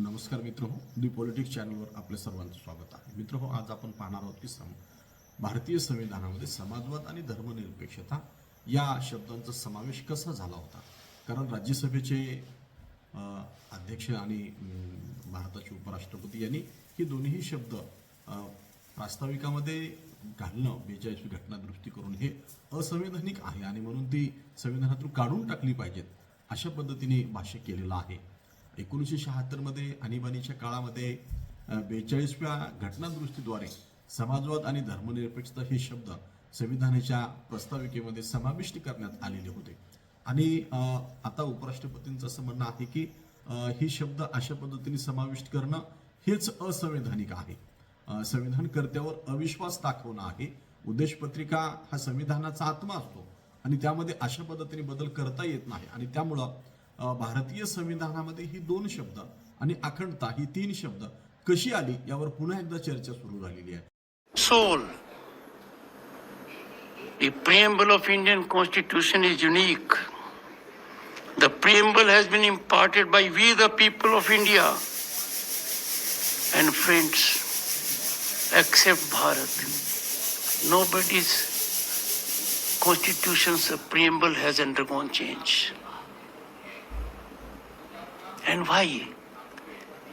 नमस्कार मित्र हो दी पॉलिटिक्स चॅनलवर आपल्या सर्वांचं स्वागत आहे. मित्र हो आज आपण पाहणार आहोत की सम भारतीय संविधानामध्ये समाजवाद आणि धर्मनिरपेक्षता या शब्दांचा समावेश कसा झाला होता? कारण राज्यसभेचे अध्यक्ष आणि भारताचे उपराष्ट्रपती यांनी हे दोन्ही शब्द प्रास्ताविकामध्ये घालणं बेचाळीसवी घटना दृष्टी करून हे असंवैधानिक आहे आणि म्हणून ती संविधानातून काढून टाकली पाहिजेत अशा पद्धतीने भाष्य केलेलं आहे. एकोणीसशे शहात्तरमध्ये आणीबाणीच्या काळामध्ये बेचाळीसव्या घटनादुरुस्तीद्वारे समाजवाद आणि धर्मनिरपेक्षता हे शब्द संविधानाच्या प्रस्ताविकेमध्ये समाविष्ट करण्यात आलेले होते. आणि आता उपराष्ट्रपतींचं असं म्हणणं आहे की हे शब्द अशा पद्धतीने समाविष्ट करणं हेच असंवैधानिक आहे. संविधान संविधानकर्त्यावर अविश्वास दाखवणं आहे. उद्देशपत्रिका हा संविधानाचा आत्मा असतो आणि त्यामध्ये अशा पद्धतीने बदल करता येत नाही आणि त्यामुळं भारतीय संविधानामध्ये ही दोन शब्द आणि अखंडता ही तीन शब्द कशी आली यावर पुन्हा एकदा चर्चा सुरू झालेली आहे. Soul the preamble of Indian constitution is unique the preamble has been imported by we the people of India and friends except Bharat no but is constitution preamble has undergone change And why?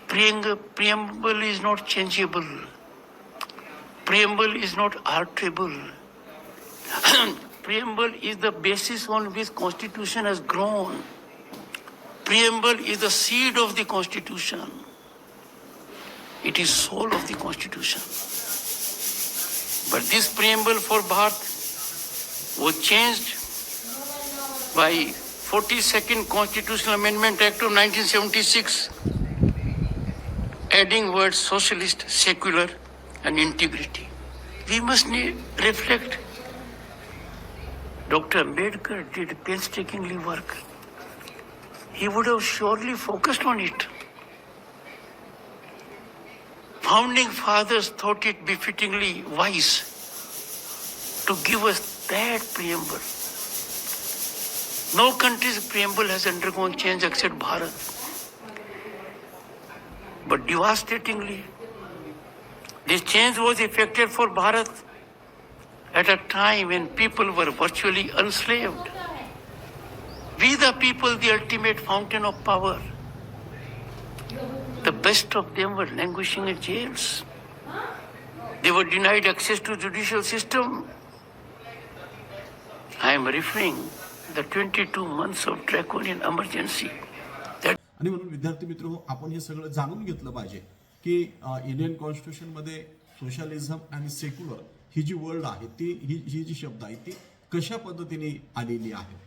Preamble is not changeable preamble is not alterable. preamble is the basis on which constitution has grown. Preamble is the seed of the constitution. It is soul of the constitution. But this preamble for Bharat was changed by 42nd Constitutional Amendment Act of 1976 adding words socialist, secular, and integrity. We must reflect. Dr. Ambedkar did painstakingly work. He would have surely focused on it. Founding fathers thought it befittingly wise to give us that preamble. No country's preamble has undergone change except Bharat. But devastatingly, this change was effected for Bharat at a time when people were virtually enslaved. We, the people, the ultimate fountain of power. The best of them were languishing in jails. They were denied access to judicial system. I am referring the 22 months of draconian emergency. That आणि म्हणून विद्यार्थी मित्र हो, आपण हे सगळं जाणून घेतलं पाहिजे की इंडियन कॉन्स्टिट्यूशनमध्ये सोशलिझम आणि सेक्युलर ही जी वर्ल्ड आहे ती ही ही जी शब्द आहे ती कशा पद्धतीने आलेली आहे?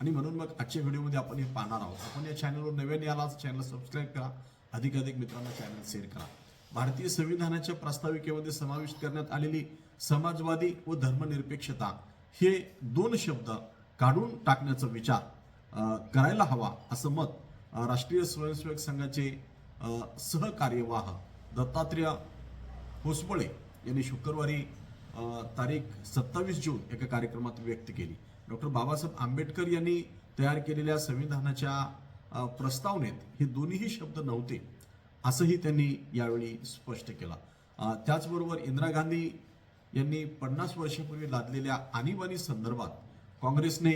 आणि म्हणून मग आजच्या व्हिडिओमध्ये आपण हे पाहणार आहोत. आपण या चॅनलवर नव्याने आला चॅनल सबस्क्राईब करा. अधिकाधिक मित्रांना चॅनल शेअर करा. भारतीय संविधानाच्या प्रास्ताविकेमध्ये समाविष्ट करण्यात आलेली समाजवादी व धर्मनिरपेक्षता हे दोन शब्द काढून टाकण्याचा विचार करायला हवा असं मत राष्ट्रीय स्वयंसेवक संघाचे सहकार्यवाह दत्तात्रेय होसबळे यांनी शुक्रवारी तारीख सत्तावीस जून एका कार्यक्रमात व्यक्त केली. डॉक्टर बाबासाहेब आंबेडकर यांनी तयार केलेल्या संविधानाच्या प्रस्तावनेत हे दोन्हीही शब्द नव्हते असंही त्यांनी यावेळी स्पष्ट केलं. त्याचबरोबर इंदिरा गांधी यांनी पन्नास वर्षापूर्वी लादलेल्या आणीबाणी संदर्भात काँग्रेसने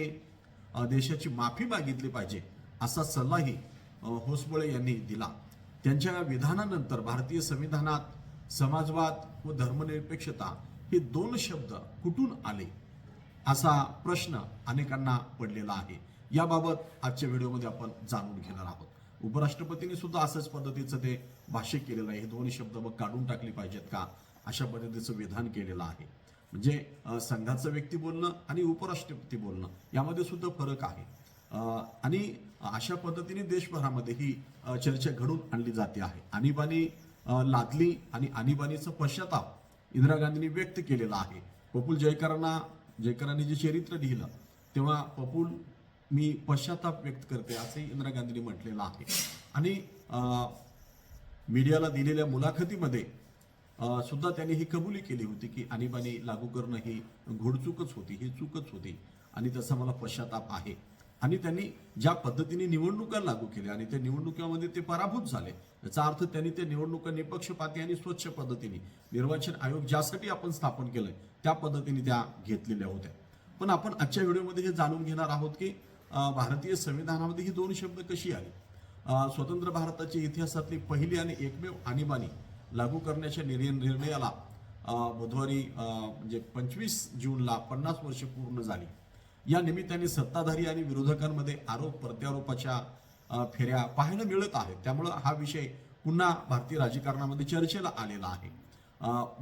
देशाची माफी मागितली पाहिजे असा सल्लाही होसबळे यांनी दिला. त्यांच्या विधानानंतर भारतीय संविधानात समाजवाद व धर्मनिरपेक्षता हे दोन शब्द कुठून आले? असा प्रश्न अनेकांना पडलेला आहे. याबाबत आजच्या व्हिडिओमध्ये आपण जाणून घेणार आहोत. उपराष्ट्रपतींनी सुद्धा असंच पद्धतीचं ते भाष्य केलेलं आहे. हे दोन शब्द मग काढून टाकले पाहिजेत का? अशा पद्धतीचं विधान केलेलं आहे. म्हणजे संघाचं व्यक्ती बोलणं आणि उपराष्ट्रपती बोलणं यामध्ये सुद्धा फरक आहे. आणि अशा पद्धतीने देशभरामध्ये ही चर्चा घडून आणली जाते आहे. आणीबाणी लादली आणि आणीबाणीचा पश्चाताप इंदिरा गांधींनी व्यक्त केलेला आहे. पपुल जयकरांना जयकरांनी जे चरित्र लिहिलं तेव्हा पपुल मी पश्चाताप व्यक्त करते असे इंदिरा गांधींनी म्हटलेलं आहे. आणि मीडियाला दिलेल्या मुलाखतीमध्ये सुद्धा त्यांनी ही कबुली केली होती की आणीबाणी लागू करणं ही घोडचूकच होती ही चूकच होती आणि त्याचा मला पश्चाताप आहे. आणि त्यांनी ज्या पद्धतीने निवडणुका लागू केल्या आणि त्या निवडणुकामध्ये ते पराभूत झाले याचा अर्थ त्यांनी त्या निवडणुका निपक्षपाती आणि स्वच्छ पद्धतीने निर्वाचन आयोग ज्यासाठी आपण स्थापन केलंय त्या पद्धतीने त्या घेतलेल्या होत्या. पण आपण आजच्या व्हिडिओमध्ये हे जाणून घेणार आहोत की भारतीय संविधानामध्ये ही दोन शब्द कशी आली? स्वतंत्र भारताच्या इतिहासातली पहिली आणि एकमेव आणीबाणी लागू करण्याच्या निर्णय निर्णयाला बुधवारी म्हणजे पंचवीस जूनला पन्नास वर्ष पूर्ण झाली. या निमित्ताने सत्ताधारी आणि विरोधकांमध्ये आरोप प्रत्यारोपाच्या फेऱ्या पाहायला मिळत आहेत. त्यामुळं हा विषय पुन्हा भारतीय राजकारणामध्ये चर्चेला आलेला आहे.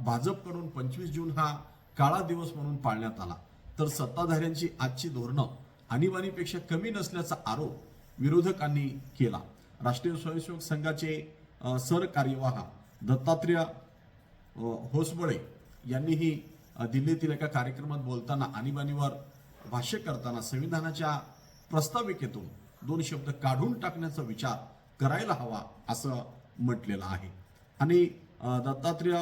भाजपकडून पंचवीस जून हा काळा दिवस म्हणून पाळण्यात आला. तर सत्ताधाऱ्यांची आजची धोरणं आणीबाणीपेक्षा कमी नसल्याचा आरोप विरोधकांनी केला. राष्ट्रीय स्वयंसेवक संघाचे सर सरकार्यवाह दत्तात्रेय होसबळे यांनीही दिल्लीतील एका कार्यक्रमात बोलताना आणीबाणीवर भाष्य करताना संविधानाच्या प्रस्ताविकेतून दोन शब्द काढून टाकण्याचा विचार करायला हवा असं म्हटलेलं आहे. आणि दत्तात्रय दत्तात्रेय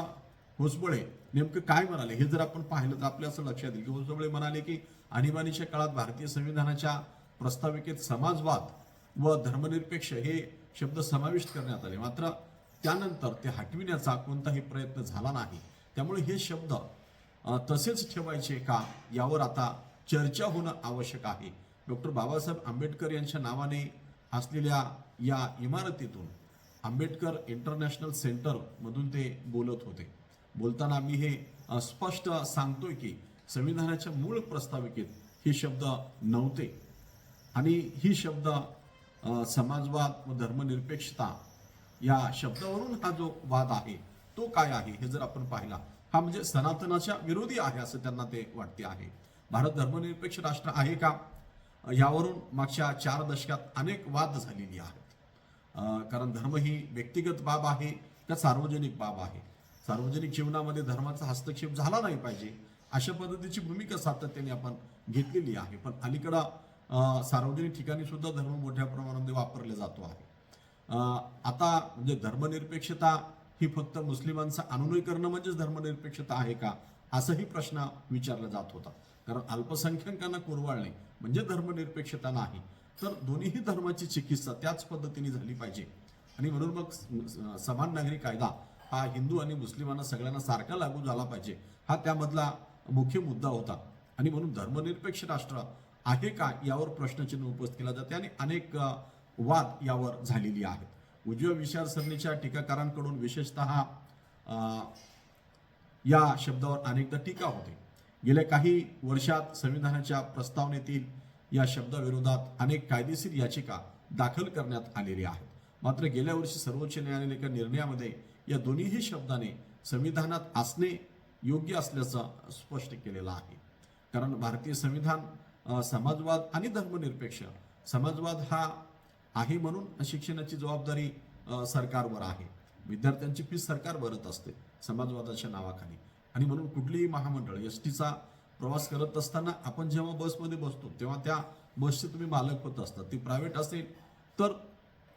होसबळे नेमकं काय म्हणाले? हे जर आपण पाहिलं तर आपल्या असं लक्षात येईल की होसबळे म्हणाले की आणीबाणीच्या काळात भारतीय संविधानाच्या प्रस्ताविकेत समाजवाद व धर्मनिरपेक्ष हे शब्द समाविष्ट करण्यात आले. मात्र त्यानंतर ते हटविण्याचा कोणताही प्रयत्न झाला नाही. त्यामुळे हे शब्द तसेच ठेवायचे का यावर आता चर्चा होणं आवश्यक आहे. डॉक्टर बाबासाहेब आंबेडकर यांच्या नावाने असलेल्या या इमारतीतून आंबेडकर इंटरनॅशनल सेंटरमधून ते बोलत होते. बोलताना मी हे स्पष्ट सांगतोय की संविधानाच्या मूळ प्रस्ताविकेत हे शब्द नव्हते. आणि ही शब्द समाजवाद व धर्मनिरपेक्षता या शब्दावरून हा जो वाद आहे तो काय आहे हे जर आपण पाहिला हा म्हणजे सनातनाच्या विरोधी आहे असं त्यांना ते वाटते आहे. भारत धर्मनिरपेक्ष राष्ट्र आहे का? यावरून मागच्या चार दशकात अनेक वाद झालेली आहेत. कारण धर्म ही व्यक्तिगत बाब आहे का सार्वजनिक बाब आहे? सार्वजनिक जीवनामध्ये धर्माचा हस्तक्षेप झाला नाही पाहिजे अशा पद्धतीची भूमिका सातत्याने आपण घेतलेली आहे. पण अलीकडं सार्वजनिक ठिकाणी सुद्धा धर्म मोठ्या प्रमाणामध्ये वापरला जातो आहे. आता म्हणजे धर्मनिरपेक्षता ही फक्त मुस्लिमांचं अनुनय करणं म्हणजेच धर्मनिरपेक्षता आहे का असाही प्रश्न विचारला जात होता. कारण अल्पसंख्याकांना कुरवाळणे म्हणजे धर्मनिरपेक्षता नाही तर दोन्हीही धर्माची चिकित्सा त्याच पद्धतीने झाली पाहिजे. आणि म्हणून मग समान नागरी कायदा हा हिंदू आणि मुस्लिमांना सगळ्यांना सारखा लागू झाला पाहिजे हा त्यामधला मुख्य मुद्दा होता. आणि म्हणून धर्मनिरपेक्ष राष्ट्र आहे का यावर प्रश्नचिन्ह उपस्थित केला जाते. आणि अनेक वाद यावर झालेली आहेत. उजव्या विचारसरणीच्या टीकाकारांकडून विशेषतः या शब्दावर अनेकदा टीका होते. गेल्या काही वर्षात संविधानाच्या प्रस्तावनेतील या शब्दाविरोधात अनेक कायदेशीर याचिका दाखल करण्यात आलेल्या आहेत. मात्र गेल्या वर्षी सर्वोच्च न्यायालयाने एका निर्णयामध्ये या दोन्हीही शब्दाने संविधानात असणे योग्य असल्याचं स्पष्ट केलेलं आहे. कारण भारतीय संविधान समाजवाद आणि धर्मनिरपेक्ष समाजवाद हा आहे म्हणून शिक्षणाची जबाबदारी सरकारवर आहे. विद्यार्थ्यांची फीस सरकार भरत असते समाजवादाच्या नावाखाली. आणि म्हणून कुठलीही महामंडळ एस टीचा प्रवास करत असताना आपण जेव्हा बसमध्ये बसतो तेव्हा त्या बसचे तुम्ही मालक होत असतात. ती प्रायव्हेट असेल तर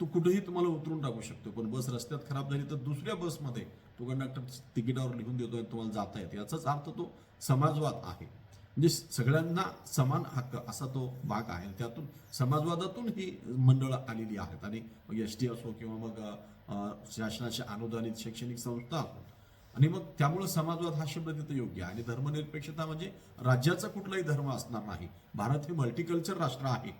तो कुठेही तुम्हाला उतरून टाकू शकतो. पण बस रस्त्यात खराब झाली तर दुसऱ्या बसमध्ये तो कंडक्टर तिकिटावर लिहून देतो तुम्हाला जाता येते. याचाच अर्थ तो समाजवाद आहे. म्हणजे सगळ्यांना समान हक्क असा तो भाग आहे. त्यातून समाजवादातून ही मंडळं आलेली आहेत. आणि मग एस टी असो किंवा मग शासनाच्या अनुदानित शैक्षणिक संस्था असो. आणि मग त्यामुळे समाजवाद हा शब्द तिथे योग्य आहे. आणि धर्मनिरपेक्षता म्हणजे राज्याचा कुठलाही धर्म असणार नाही. भारत हे मल्टीकल्चर राष्ट्र आहे.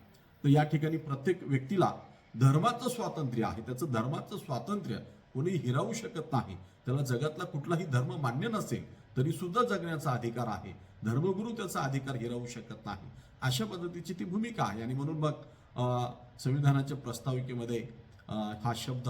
तर या ठिकाणी प्रत्येक व्यक्तीला धर्माचं स्वातंत्र्य आहे. त्याचं धर्माचं स्वातंत्र्य कोणी हिरावू शकत नाही. त्याला जगातला कुठलाही धर्म मान्य नसेल तरी सुद्धा जगण्याचा अधिकार आहे. धर्मगुरू त्याचा अधिकार हिरावू शकत नाही. अशा पद्धतीची ती भूमिका आहे. आणि म्हणून मग संविधानाच्या प्रस्ताविकेमध्ये हा शब्द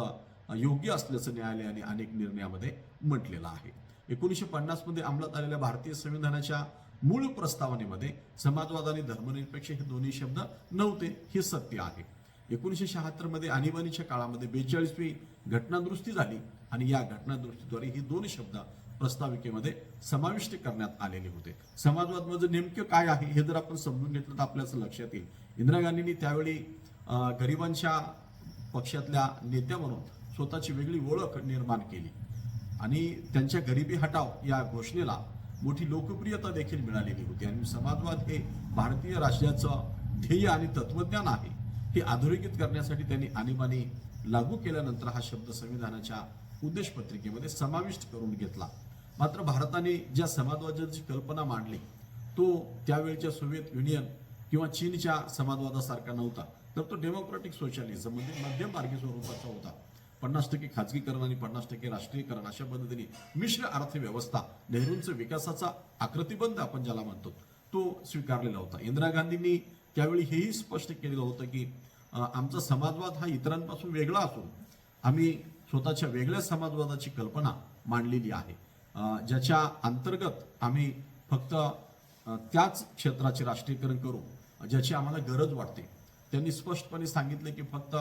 योग्य असल्याचं न्यायालयाने अनेक निर्णयामध्ये म्हटलेलं आहे. एकोणीसशे पन्नासमध्ये अंमलात आलेल्या भारतीय संविधानाच्या मूळ प्रस्तावनेमध्ये समाजवाद आणि धर्मनिरपेक्ष हे दोन्ही शब्द नव्हते हे सत्य आहे. एकोणीसशे शहात्तरमध्ये आणीबाणीच्या काळामध्ये बेचाळीसवी घटनादुरुस्ती झाली. आणि या घटनादुरुस्तीद्वारे हे दोन शब्द प्रस्ताविकेमध्ये समाविष्ट करण्यात आलेले होते. समाजवाद म्हणजे नेमकं काय आहे हे जर आपण समजून घेतलं तर आपल्याच लक्षात येईल. इंदिरा गांधींनी त्यावेळी गरिबांच्या पक्षातल्या नेत्या म्हणून स्वतःची वेगळी ओळख निर्माण केली. आणि त्यांच्या गरिबी हटाव या घोषणेला मोठी लोकप्रियता देखील मिळालेली होती. आणि समाजवाद हे भारतीय राष्ट्राचं ध्येय आणि तत्वज्ञान आहे हे अधोरेखित करण्यासाठी त्यांनी आणीबाणी लागू केल्यानंतर हा शब्द संविधानाच्या उद्देश पत्रिकेमध्ये समाविष्ट करून घेतला. मात्र भारताने ज्या समाजवादाची कल्पना मांडली तो त्यावेळच्या सोव्हिएत युनियन किंवा चीनच्या समाजवादासारखा नव्हता. तर तो डेमोक्रॅटिक सोशलिझम म्हणजे मध्यम मार्गी स्वरूपाचा होता. पन्नास टक्के खाजगीकरण आणि पन्नास टक्के राष्ट्रीयकरण अशा पद्धतीने मिश्र अर्थव्यवस्था नेहरूंचं विकासाचा आकृतिबंध आपण ज्याला म्हणतो तो स्वीकारलेला होता. इंदिरा गांधींनी त्यावेळी हेही स्पष्ट केलेलं होतं की आमचा समाजवाद हा इतरांपासून वेगळा असून आम्ही स्वतःच्या वेगळ्या समाजवादाची कल्पना मांडलेली आहे. ज्याच्या अंतर्गत आम्ही फक्त त्याच क्षेत्राचे राष्ट्रीयकरण करू ज्याची आम्हाला गरज वाटते. त्यांनी स्पष्टपणे सांगितले की फक्त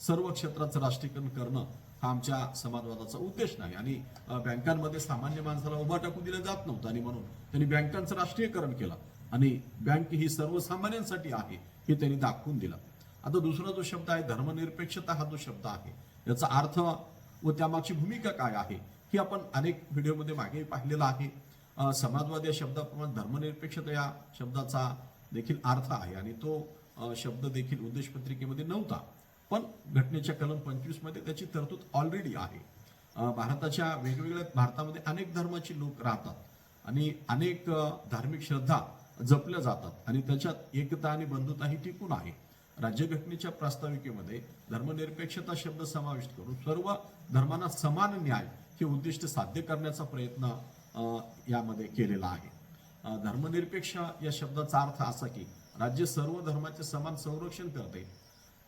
सर्व क्षेत्राचं राष्ट्रीयकरण करणं हा आमच्या समाजवादाचा उद्देश नाही. आणि बँकांमध्ये सामान्य माणसाला उभा टाकू दिलं जात नव्हतं. आणि म्हणून त्यांनी बँकांचं राष्ट्रीयकरण केलं. आणि बँक ही सर्वसामान्यांसाठी आहे हे त्यांनी दाखवून दिलं. आता दुसरा जो शब्द आहे धर्मनिरपेक्षता हा जो शब्द आहे याचा अर्थ व त्यामागची भूमिका काय आहे ही आपण अनेक व्हिडिओमध्ये मागे पाहिलेलं आहे. समाजवाद या शब्दाप्रमाणे धर्मनिरपेक्षता या शब्दाचा देखील अर्थ आहे आणि तो शब्द देखील उद्देशपत्रिकेमध्ये नव्हता. पण घटनेच्या कलम पंचवीसमध्ये त्याची तरतूद ऑलरेडी आहे. भारताच्या वेगवेगळ्या भारतामध्ये अनेक धर्माची लोक राहतात आणि अनेक धार्मिक श्रद्धा जपल्या जातात आणि त्याच्यात एकता आणि बंधुता ही टिकून आहे. राज्यघटनेच्या प्रास्ताविकेमध्ये धर्मनिरपेक्षता शब्द समाविष्ट करून सर्व धर्मांना समान न्याय हे उद्दिष्ट साध्य करण्याचा प्रयत्न यामध्ये केलेला आहे. धर्मनिरपेक्ष या शब्दाचा अर्थ असा की राज्य सर्व धर्माचे समान संरक्षण करते.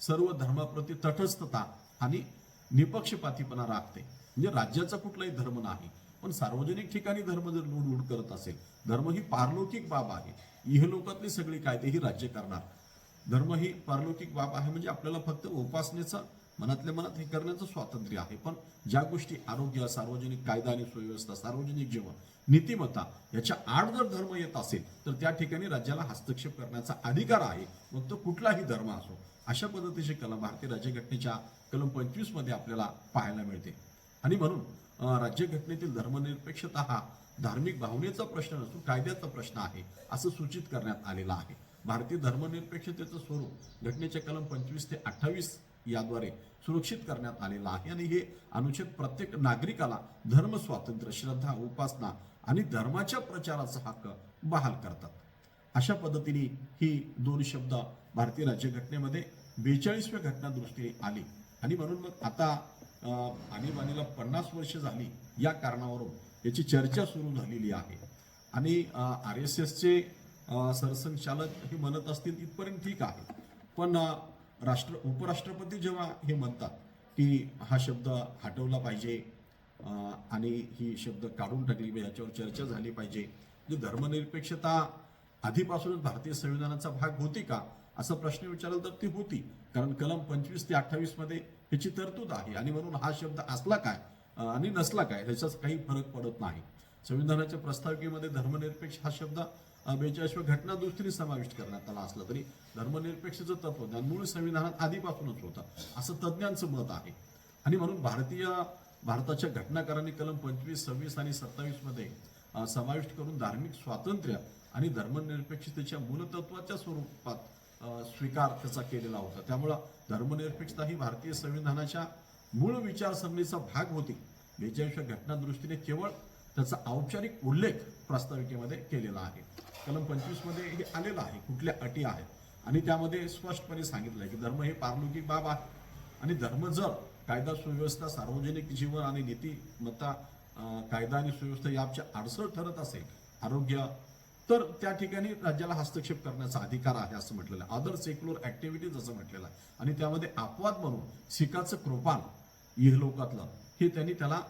सर्व धर्माप्रती तटस्थता आणि निपक्षपातीपणा राखते. म्हणजे राज्याचा कुठलाही धर्म नाही पण सार्वजनिक ठिकाणी धर्म जर लूड करत असेल धर्म ही पारलौकिक बाब आहे. इहलोकातली सगळी कायदे ही राज्य करणार. धर्म ही पारलौकिक बाब आहे म्हणजे आपल्याला फक्त उपासनेचा मनातल्या मनात हे करण्याचं स्वातंत्र्य आहे. पण ज्या गोष्टी आरोग्य सार्वजनिक कायदा आणि सुव्यवस्था सार्वजनिक जीवन नीतिमत्ता याच्या आड जर धर्म येत असेल तर त्या ठिकाणी राज्याला हस्तक्षेप करण्याचा अधिकार आहे. मग तो कुठलाही धर्म असो अशा पद्धतीचे कलम भारतीय राज्यघटनेच्या कलम पंचवीसमध्ये आपल्याला पाहायला मिळते. आणि म्हणून राज्यघटनेतील धर्मनिरपेक्षता हा धार्मिक भावनेचा प्रश्न नसून कायद्याचा प्रश्न आहे असं सूचित करण्यात आलेलं आहे. भारतीय धर्मनिरपेक्षतेचं स्वरूप घटनेच्या कलम पंचवीस ते अठ्ठावीस याद्वारे सुरक्षित करण्यात आलेलं आहे. आणि हे अनुच्छेद प्रत्येक नागरिकाला धर्म स्वातंत्र्य श्रद्धा उपासना आणि धर्माच्या प्रचाराचा हक्क बहाल करतात. अशा पद्धतीने ही दोन शब्द भारतीय राज्यघटनेमध्ये बेचाळीसव्या घटना दृष्टीने आली. आणि म्हणून मग आता आणीबाणीला पन्नास वर्ष झाली या कारणावरून याची चर्चा सुरू झालेली आहे. आणि आर एस एसचे सरसंघचालक हे म्हणत असतील इथपर्यंत ठीक आहे. पण राष्ट्र उपराष्ट्रपती जेव्हा हे म्हणतात की हा शब्द हटवला पाहिजे आणि ही शब्द काढून टाकली पाहिजे याच्यावर चर्चा झाली पाहिजे म्हणजे धर्मनिरपेक्षता आधीपासूनच भारतीय संविधानाचा भाग होती का असा प्रश्न विचारला तर ती होती. कारण कलम पंचवीस ते अठ्ठावीसमध्ये ह्याची तरतूद आहे आणि म्हणून हा शब्द असला काय आणि नसला काय ह्याचाच काही फरक पडत नाही. संविधानाच्या प्रस्ताविकेमध्ये धर्मनिरपेक्ष हा शब्द बेचाळीसव्या घटनादृष्टीने समाविष्ट करण्यात आला असला तरी धर्मनिरपेक्षचं तत्वज्ञान मूळ संविधानात आधीपासूनच होतं असं तज्ज्ञांचं मत आहे. आणि म्हणून भारतीय भारताच्या घटनाकारांनी कलम पंचवीस सव्वीस आणि सत्तावीसमध्ये समाविष्ट करून धार्मिक स्वातंत्र्य आणि धर्मनिरपेक्षतेच्या मूलतत्वाच्या स्वरूपात स्वीकार त्याचा केलेला होता. त्यामुळं धर्मनिरपेक्षता ही भारतीय संविधानाच्या मूळ विचारसरणीचा भाग होती. बेचाळीसव्या घटनादृष्टीने केवळ त्याचा औपचारिक उल्लेख प्रास्ताविकेमध्ये केलेला आहे. कलम पंचवीसमध्ये हे आलेलं आहे कुठल्या अटी आहेत? आणि त्यामध्ये स्पष्टपणे सांगितलं आहे की धर्म हे पारलौकिक बाब आहे. आणि धर्म जर कायदा सुव्यवस्था सार्वजनिक जीवन आणि नीतिमत्ता कायदा आणि सुव्यवस्था याच्या अडसर ठरत असेल आरोग्य तर त्या ठिकाणी राज्याला हस्तक्षेप करण्याचा अधिकार आहे असं म्हटलेलं आहे. अदर सेक्युलर ऍक्टिव्हिटीज असं म्हटलेलं आहे. आणि त्यामध्ये अपवाद म्हणून सिखाचं कृपान इहलोकातलं हे त्यांनी त्याला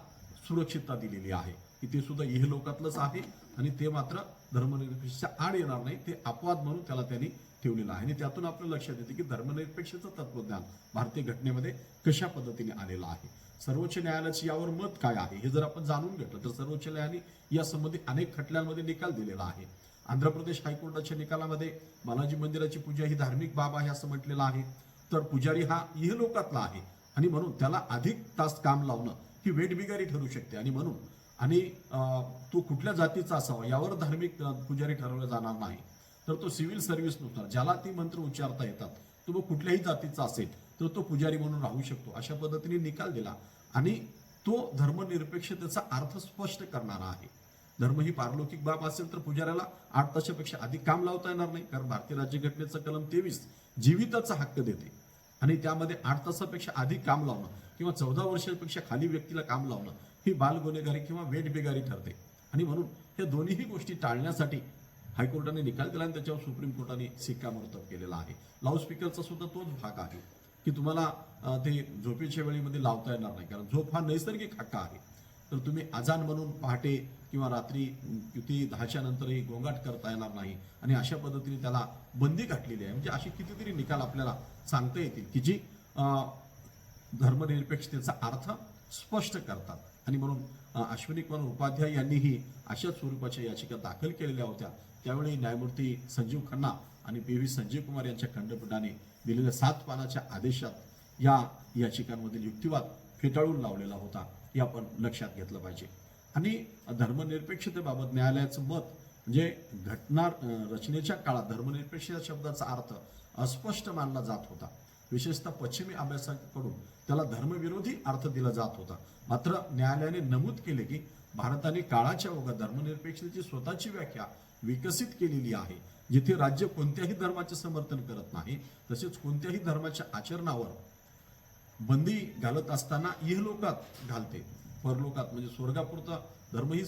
सुरक्षितता दिलेली आहे. की ते सुद्धा इहलोकातलंच आहे आणि ते मात्र धर्मनिरपेक्षच्या आड येणार नाही ते अपवाद म्हणून त्याला त्यांनी ठेवलेलं आहे. आणि त्यातून आपलं लक्षात येते की धर्मनिरपेक्षचं तत्वज्ञान भारतीय घटनेमध्ये कशा पद्धतीने आलेलं आहे? सर्वोच्च न्यायालयाचे यावर मत काय आहे? हे जर आपण जाणून घेतलं तर सर्वोच्च न्यायालयाने यासंबंधी अनेक खटल्यांमध्ये निकाल दिलेला आहे. आंध्र प्रदेश हायकोर्टाच्या निकालामध्ये बालाजी मंदिराची पूजा ही धार्मिक बाब आहे असं म्हटलेलं आहे. तर पुजारी हा इहलोकातला आहे. आणि म्हणून त्याला अधिक तास काम लावणं ही वेटबिगारी ठरू शकते. आणि म्हणून आणि तो कुठल्या जातीचा असावा यावर धार्मिक पुजारी ठरवला जाणार नाही. तर तो सिव्हिल सर्व्हिसनुसार ज्याला ती मंत्र उच्चारता येतात तो मग कुठल्याही जातीचा असेल तर तो पुजारी म्हणून राहू शकतो. अशा पद्धतीने निकाल दिला आणि तो धर्मनिरपेक्षतेचा अर्थ स्पष्ट करणारा आहे. धर्म ही पारलौकिक बाब असेल तर पुजाऱ्याला आठ तासापेक्षा अधिक काम लावता येणार नाही कारण भारतीय राज्यघटनेचं कलम तेवीस जीविताचा हक्क देते. आणि त्यामध्ये आठ तासापेक्षा अधिक काम लावणं किंवा चौदा वर्षापेक्षा खाली व्यक्तीला काम लावणं ही बाल गुन्हेगारी किंवा वेठबेगारी ठरते. आणि म्हणून हे दोन्हीही गोष्टी टाळण्यासाठी हायकोर्टाने निकाल दिला आणि त्याच्यावर सुप्रीम कोर्टाने शिक्कामोर्तब केलेला आहे. लाऊडस्पीकरचा सुद्धा तोच भाग आहे की तुम्हाला ते झोपेच्या वेळेमध्ये लावता येणार नाही. कारण झोप हा नैसर्गिक हक्क आहे. तर तुम्ही अजान म्हणून पहाटे किंवा रात्री किती दहाच्या नंतरही गोंगाट करता येणार नाही. आणि अशा पद्धतीने त्याला बंदी घातलेली आहे. म्हणजे अशी कितीतरी निकाल आपल्याला सांगता येतील की जी धर्मनिरपेक्षतेचा अर्थ स्पष्ट करतात. आणि म्हणून अश्विनी कुमार उपाध्याय यांनीही अशाच स्वरूपाच्या याचिका दाखल केलेल्या होत्या. त्यावेळी न्यायमूर्ती संजीव खन्ना आणि पी व्ही संजीव कुमार यांच्या खंडपीठाने दिलेल्या सात पानाच्या आदेशात या याचिकांमधील युक्तिवाद फेटाळून लावलेला होता हे आपण लक्षात घेतलं पाहिजे. आणि धर्मनिरपेक्षतेबाबत न्यायालयाचं मत म्हणजे घटना रचनेच्या काळात धर्मनिरपेक्ष या शब्दाचा अर्थ अस्पष्ट मानला जात होता. विशेषतः पश्चिमी अभ्यासाकडून त्याला धर्मविरोधी अर्थ दिला जात होता. मात्र न्यायालयाने नमूद केले की भारताने काळाच्या ओघात धर्मनिरपेक्षतेची स्वतःची व्याख्या विकसित केलेली आहे. जिथे राज्य कोणत्याही धर्माचे समर्थन करत नाही तसेच कोणत्याही धर्माच्या आचरणावर बंदी घालत असताना इहलोकात घालते. परलोकात म्हणजे स्वर्गापुरता धर्म ही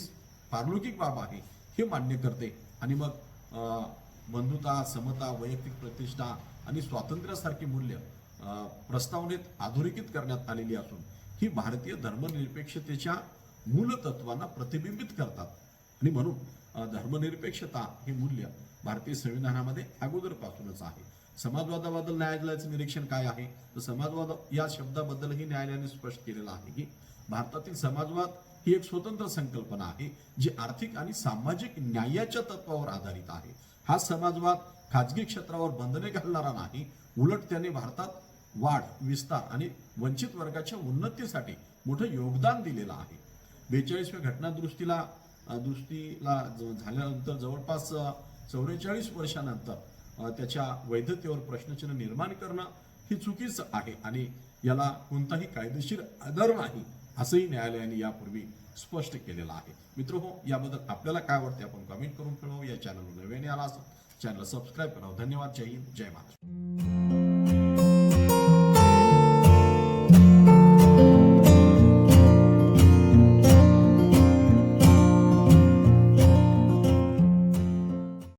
पारलौकिक बाब आहे हे मान्य करते. आणि मग अं, बंधुता समता वैयक्तिक प्रतिष्ठा आणि स्वातंत्र्यासारखी मूल्य प्रस्तावनेत अधोरेखित करण्यात आलेली असून ही भारतीय धर्मनिरपेक्षतेच्या मूलतत्वांना प्रतिबिंबित करतात. आणि म्हणून धर्मनिरपेक्षता हे मूल्य भारतीय संविधानामध्ये अगोदरपासूनच आहे. समाजवादाबद्दल न्यायालयाचं निरीक्षण काय आहे? तर समाजवाद या शब्दाबद्दलही न्यायालयाने स्पष्ट केलेलं आहे की भारतातील समाजवाद ही एक स्वतंत्र संकल्पना आहे जी आर्थिक आणि सामाजिक न्यायाच्या तत्वावर आधारित आहे. हा समाजवाद खाजगी क्षेत्रावर बंधने घालणारा नाही उलट त्याने भारतात वाढ विस्तार आणि वंचित वर्गाच्या उन्नतीसाठी मोठं योगदान दिलेलं आहे. बेचाळीसव्या घटनादृष्टीला दृष्टीला ज- झाल्यानंतर जवळपास चौवेचाळीस वर्षानंतर त्याच्या वैधतेवर प्रश्नचिन्ह निर्माण करणं ही चुकीचं आहे आणि याला कोणताही कायदेशीर आदर नाही असंही न्यायालयाने यापूर्वी स्पष्ट केलेलं आहे. मित्र हो याबद्दल आपल्याला काय वाटते आपण कमेंट करून कळवू. या चॅनलवर नव्याने आला असेल चॅनल सबस्क्राईब करावं. धन्यवाद. जय हिंद. जय महाराष्ट्र.